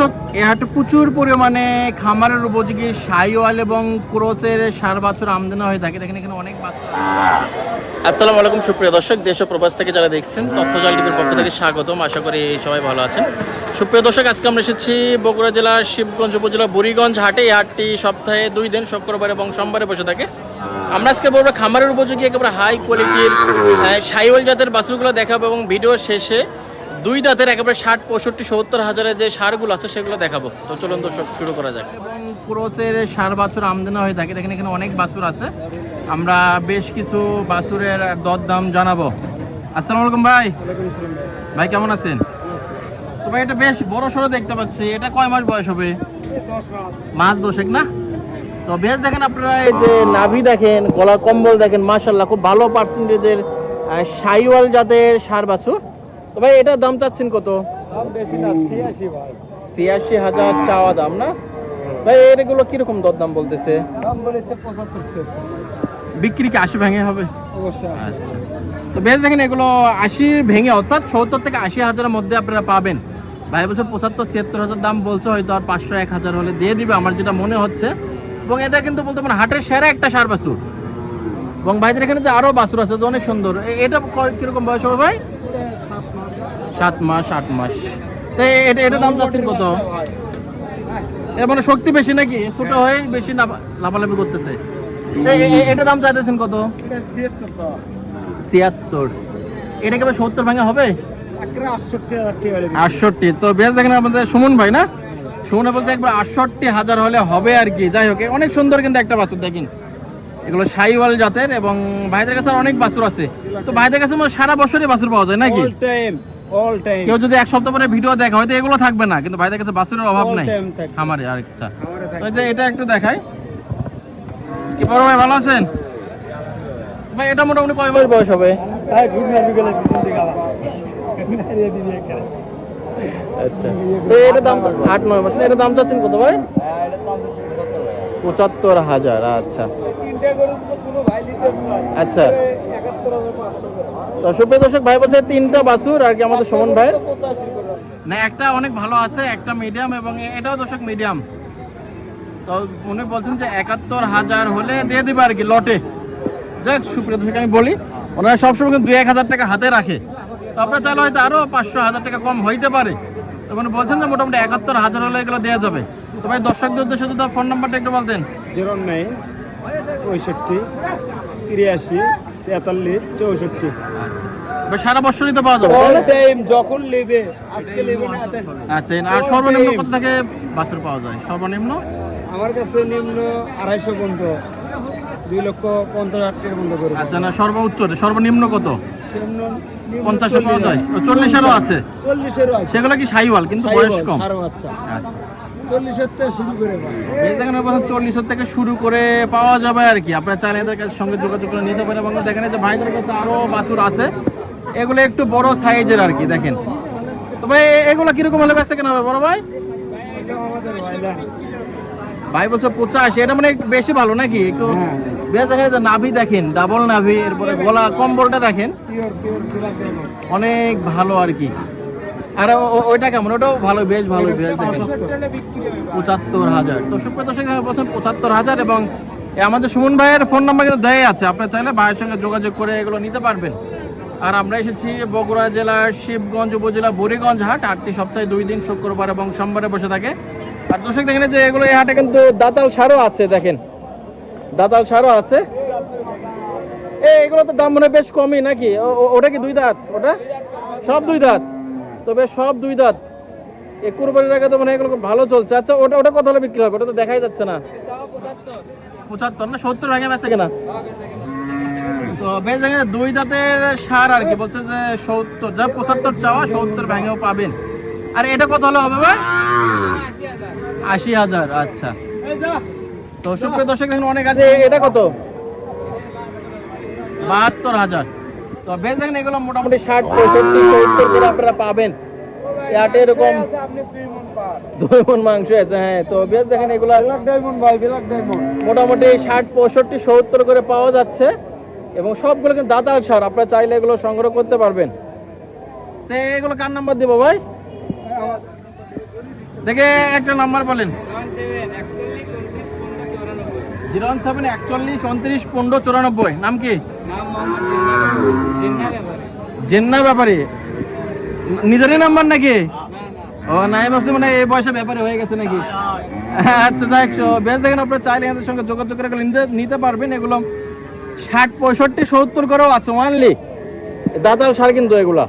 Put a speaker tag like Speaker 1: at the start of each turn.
Speaker 1: দর্শক এ হাটে প্রচুর পরিমাণে খামারের উপযোগী সাইওয়াল এবং ক্রোসের সার বাছুর আমদানি হয়ে থাকে। দেখেন এখানে অনেক আসসালামু আলাইকুম, সুপ্রিয় দর্শক। দেশ ও প্রবাস থেকে যারা দেখছেন তথ্যজাল টিভির পক্ষ থেকে স্বাগতম। আশা করি সবাই ভালো আছেন। সুপ্রিয় দর্শক, আজকে আমরা এসেছি বগুড়া জেলার শিবগঞ্জ উপজেলা বুড়িগঞ্জ হাটে। এই হাটটি সপ্তাহে দুই দিন, শুক্রবার এবং সোমবারে বসে থাকে। আমরা আজকে বলব খামারের উপযোগী, একেবারে হাই কোয়ালিটির সাইওয়াল জাতের বাছুরগুলো দেখাবো এবং ভিডিওর শেষে দুই দাঁতের একেবারে ষাট পঁয়ষট্টি সত্তর হাজারের যে সারগুলো আছে সেগুলো দেখাবো। তো চলুন দর্শক শুরু করা যাক। এবং ক্রোসের সার বাছুর আমদানি হয়ে থাকে। দেখেন এখানে অনেক বাছুর আছে। আমরা বেশ কিছু বাছুরের দর দাম জানাব। আসসালামু আলাইকুম ভাই। ভাই। কেমন আছেন? তো ভাই এটা বেশ বড় সড়ো দেখতে পাচ্ছি। এটা কয় মাস বয়স হবে? মাস। দশেক না? তো বেশ দেখেন আপনারা এই যে নাভি দেখেন গলা কম্বল দেখেন মাশাল্লাহ খুব ভালো পার্সেন্টেজের সাইওয়াল জাতের সার বাছুর। তো ভাই এটার দাম চাচ্ছেন কত? ছিয়াশি হাজার চাওয়া দাম না? ভাই এগুলো কীরকম দর দাম বলতেছে বিক্রি কি আশি ভেঙে হবে? আচ্ছা। তো বেশ দেখেন এগুলো আশি ভেঙে অর্থাৎ সত্তর থেকে আশি হাজারের মধ্যে আপনারা পাবেন। ভাই বলছে পঁচাত্তর ছিয়াত্তর হাজার দাম বলছে হয়তো আর পাঁচশো এক হাজার হলে দিয়ে দিবে আমার যেটা মনে হচ্ছে। এবং এটা কিন্তু বলতে পারেন হাটের সেরা একটা সার বাছুর। এবং ভাইদের এখানে যে আরও বাছুর আছে যে অনেক সুন্দর। এটা কীরকম বয়স হবে ভাই? সাত মাস আট মাস। তো এটা এটা দাম যাচ্ছে কত? এর মানে শক্তি বেশি নাকি? ছোট হয়ে বেশি লাফালাফি করতেছে। এটা দাম চাইতেছেন কত? ছিয়াত্তর এটা কি সত্তর ভাঙা হবে? আটষট্টি তো বেশ দেখেন আমাদের সুমন ভাই না? সুমনে বলছে একবার আটষট্টি হাজার হলে হবে আর কি। যাই হোক অনেক সুন্দর কিন্তু একটা বাছুর দেখেন। এগুলো সাইওয়াল জাতের এবং ভাইদের কাছে অনেক বাছুর আছে। তো ভাইদের কাছে সারা বছরই বাছুর পাওয়া যায় নাকি? কেউ যদি এক সপ্তাহ পরে ভিডিও দেখে হয়তো এগুলো থাকবে না কিন্তু ভাইদের কাছে বাছুরের অভাব নাই। খামারে আর আচ্ছা তো এই যে এটা একটু দেখাই। কি বড় ভাই ভালো আছেন? ভাই এটা মোটামুটি কয় মাস বয়স হবে? আচ্ছা। তো দাম আট নয় মাস। না দাম চাচ্ছেন কত ভাই? পঁচাত্তর হাজার আচ্ছা। আচ্ছা। তো সুপ্রিয় দর্শক ভাই বলছে তিনটা বাছুর আর কি আমাদের সুমন ভাই। না একটা অনেক ভালো আছে একটা মিডিয়াম এবং এটাও দর্শক মিডিয়াম তো উনি বলছেন যে একাত্তর হাজার হলে দিয়ে দিবে আর কি লটে। যাক সুপ্রিয় দর্শক আমি বলি ওনারা সবসময় কিন্তু দুই এক হাজার টাকা হাতে রাখে। তো আপনারা চাইলে হয়তো আরও পাঁচশো হাজার টাকা কম হইতে পারে। তো উনি বলছেন যে মোটামুটি একাত্তর হাজার হলে এগুলো দেওয়া যাবে। তো ভাই দর্শকদের উদ্দেশ্যে যদি ফোন নাম্বারটা একটু বলতেন।
Speaker 2: জিরো নাইন পঁয়ষট্টি তিরাশি তেতাল্লিশ চৌষট্টি।
Speaker 1: আচ্ছা। সারা বছরই তো পাওয়া যাবে।
Speaker 2: টাইম যখন নেবে আজকে নেবে না
Speaker 1: আচ্ছা আর সর্বনিম্ন কত থেকে বাছুর পাওয়া যায়? সর্বনিম্ন?
Speaker 2: আমার কাছে নিম্ন আড়াইশো পর্যন্ত। দুই লক্ষ পঞ্চাশ হাজার টাকার মধ্যে করব
Speaker 1: আচ্ছা না সর্বোচ্চ সর্বনিম্ন কত? পঞ্চাশে পাওয়া যায়। চল্লিশেরও আছে?
Speaker 2: চল্লিশেরও আছে।
Speaker 1: সেগুলো কি সাইওয়াল কিন্তু বয়স কম? আচ্ছা।
Speaker 2: চল্লিশের থেকে শুরু করে
Speaker 1: পাওয়া যাবে আর কি। আপনারা চাইলে এদের কাছে সঙ্গে যোগাযোগ করে নিতে পারেন এবং দেখেন যে ভাইদের কাছে আরও বাছুর আছে। এগুলো একটু বড় সাইজের আর কি দেখেন। তবে এগুলো কীরকম হলে বেঁচে কেনা হবে বড় ভাই। ভাই বলছে পঁচাশি এটা মানে একটু বেশি ভালো নাকি? একটু
Speaker 2: হ্যাঁ।
Speaker 1: বেশ দেখেন এই নাভি দেখেন ডাবল নাভি এরপরে গলা কম্বলটা দেখেন। অনেক ভালো আর কি। আর ওইটা কেমন? ওটাও ভালো বেশ ভালো বেশ দেখেন। পঁচাত্তর হাজার। তো সুপ্রিয় দর্শক বলছেন পঁচাত্তর হাজার এবং আমাদের সুমন ভাইয়ের ফোন নাম্বার কিন্তু দেয় আছে। আপনার চাইলে ভাইয়ের সঙ্গে যোগাযোগ করে এগুলো নিতে পারবেন। আর আমরা এসেছি বগুড়া জেলার শিবগঞ্জ উপজেলা বুড়িগঞ্জ হাট। আটটি সপ্তাহে দুই দিন শুক্রবার এবং সোমবারে বসে থাকে। আর দর্শক দেখেন যে এগুলো এই হাটে কিন্তু দাতাল সারও আছে, দেখেন। দাতাল সারও আছে। এ এগুলো তো দাম মনে বেশ কমই নাকি? ওটা কি দুই দাঁত? ওটা? সব দুই দাঁত? তবে সব দুই দাঁত। এই কুরবানির আগে তো মানে এগুলো ভালো চলছে। আচ্ছা ওটা ওটা কত হলে বিক্রি হবে? ওটা তো দেখাই যাচ্ছে না। পঁচাত্তর না সত্তর ভাগে বেঁচে কেনা? তো বেশ দেখেন, দুই দাঁতের সার আর কি। বলছে যে সত্তর, যা পঁচাত্তর চাওয়া সত্তর ভেঙেও পাবেন। আর এটা কত হলে হবে ভাই আশি হাজার আচ্ছা। তো সুপ্রিয় দর্শক অনেক আছে। এটা কত? বাহাত্তর হাজার। তো বেশ দেখেন, এগুলো মোটামুটি ষাট, পঁয়ষট্টি, সত্তর করে আপনারা পাবেন। হ্যাঁ। তো বেশ দেখেন, এগুলো। মোটামুটি ষাট, পঁয়ষট্টি, সত্তর করে পাওয়া যাচ্ছে। এবং সবগুলো কিন্তু দাতাল সার, আপনারা চাইলে এগুলো সংগ্রহ করতে পারবেন। তো এগুলো কার নাম্বার দিব ভাই? দেখে একটা নাম্বার বলেন। জিরো ওয়ান সেভেন একচল্লিশ উনত্রিশ পনেরো চুরানব্বই। নাম কি?
Speaker 2: জিন্না ব্যাপারে।
Speaker 1: নিজেরই নাম্বার নাকি? ও নাই ভাবছি মানে এই বয়সে ব্যাপারে হয়ে গেছে নাকি? আচ্ছা যাই বেশ দেখেন আপনারা চাইলে এদের সঙ্গে যোগাযোগ করে নিতে নিতে পারবেন। এগুলো ষাট পঁয়ষট্টি সত্তর করেও আছে ওয়ানলি দাদাল সার কিন্তু এগুলা।